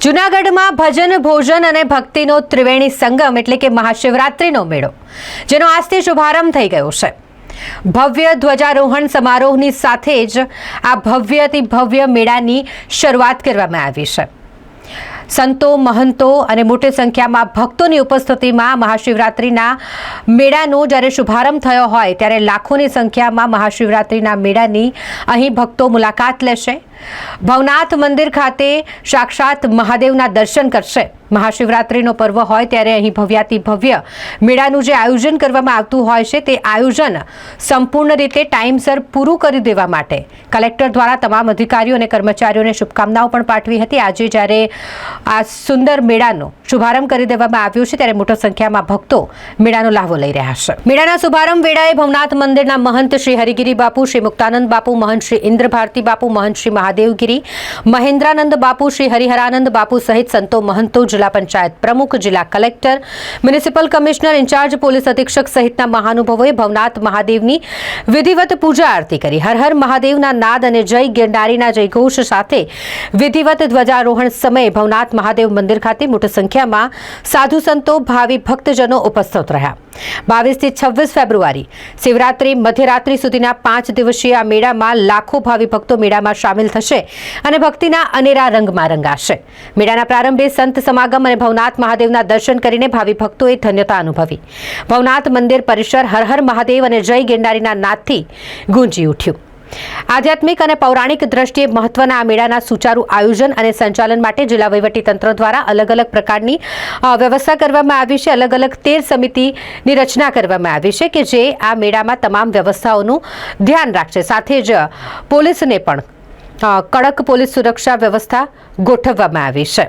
જૂનાગઢમાં ભજન, ભોજન અને ભક્તિનો ત્રિવેણી સંગમ એટલે કે મહાશિવરાત્રિનો મેળો, જેનો આજથી શુભારંભ થઈ ગયો છે. ભવ્ય ધ્વજારોહણ સમારોહની સાથે જ આ ભવ્યથી ભવ્ય મેળાની શરૂઆત કરવામાં આવી છે. સંતો, મહંતો અને મોટી સંખ્યામાં ભક્તોની ઉપસ્થિતિમાં મહાશિવરાત્રિના મેળાનો જ્યારે શુભારંભ થયો હોય ત્યારે લાખોની સંખ્યામાં મહાશિવરાત્રિના મેળાની અહીં ભક્તો મુલાકાત લેશે. ભવનાથ મંદિર ખાતે સાક્ષાત મહાદેવના દર્શન કરશે. મહાશિવરાત્રિનો પર્વ હોય ત્યારે અહીં ભવ્યાતિ ભવ્ય મેળાનું જે આયોજન કરવામાં આવતું હોય છે તે આયોજન સંપૂર્ણ રીતે ટાઈમસર પૂરું કરી દેવા માટે. કલેક્ટર દ્વારા તમામ અધિકારીઓ અને કર્મચારીઓને શુભકામનાઓ પણ પાઠવી હતી. આજે જ્યારે આ સુંદર મેળાનો શુભારંભ કરી દેવામાં આવ્યો છે ત્યારે મોટી સંખ્યામાં ભક્તો મેળાનો લાભો લઈ રહ્યા છે. મેળાના શુભારંભ વેળાએ ભવનાથ મંદિરના મહંત શ્રી હરિગીરી બાપુ, શ્રી મુક્તાનંદ બાપુ, મહંત શ્રી ઇન્દ્ર ભારતી બાપુ, મહંત શ્રી મહાદેવગીરી, મહેન્દ્રાનંદ બાપુ, શ્રી હરિહરાનંદ બાપુ સહિત સંતો મહંતો, જિલ્લા પંચાયત પ્રમુખ, જિલ્લા collector, municipal commissioner in-charge, police અધિક્ષક સહિતના મહાનુભાવોએ ભવનાથ મહાદેવની વિધિવત પૂજા આરતી કરી. હર હર મહાદેવના નાદ અને જય ગિરનારીના જયઘોષ સાથે વિધિવત ધ્વજારોહણ સમયે ભવનાથ મહાદેવ મંદિર ખાતે મોટી સંખ્યામાં સાધુ સંતો, ભાવિ ભક્તજનો ઉપસ્થિત રહ્યા. બાવીસથી છવ્વીસ ફેબ્રુઆરી, શિવરાત્રી મધ્યરાત્રિ સુધીના પાંચ દિવસીય આ મેળામાં લાખો ભાવિ ભક્તો મેળામાં સામેલ થશે અને ભક્તિના અનેરા રંગમાં રંગાશે. મેળાના પ્રારંભે સંત સમાગમ અને ભવનાથ મહાદેવના દર્શન કરીને ભાવિ ભક્તોએ ધન્યતા અનુભવી. ભવનાથ મંદિર પરિસર હર હર મહાદેવ અને જય ગિરનારીના નાદથી ગુંજી ઉઠ્યું. આધ્યાત્મિક અને પૌરાણિક દ્રષ્ટિએ મહત્વના આ મેળાના સુચારુ આયોજન અને સંચાલન માટે જિલ્લા વહીવટીતંત્ર દ્વારા અલગ અલગ પ્રકારની વ્યવસ્થા કરવામાં આવી છે. અલગ અલગ તેર સમિતિની રચના કરવામાં આવી છે કે જે આ મેળામાં તમામ વ્યવસ્થાઓનું ધ્યાન રાખશે. સાથે જ પોલીસને પણ કડક પોલીસ સુરક્ષા વ્યવસ્થા ગોઠવવામાં આવી છે.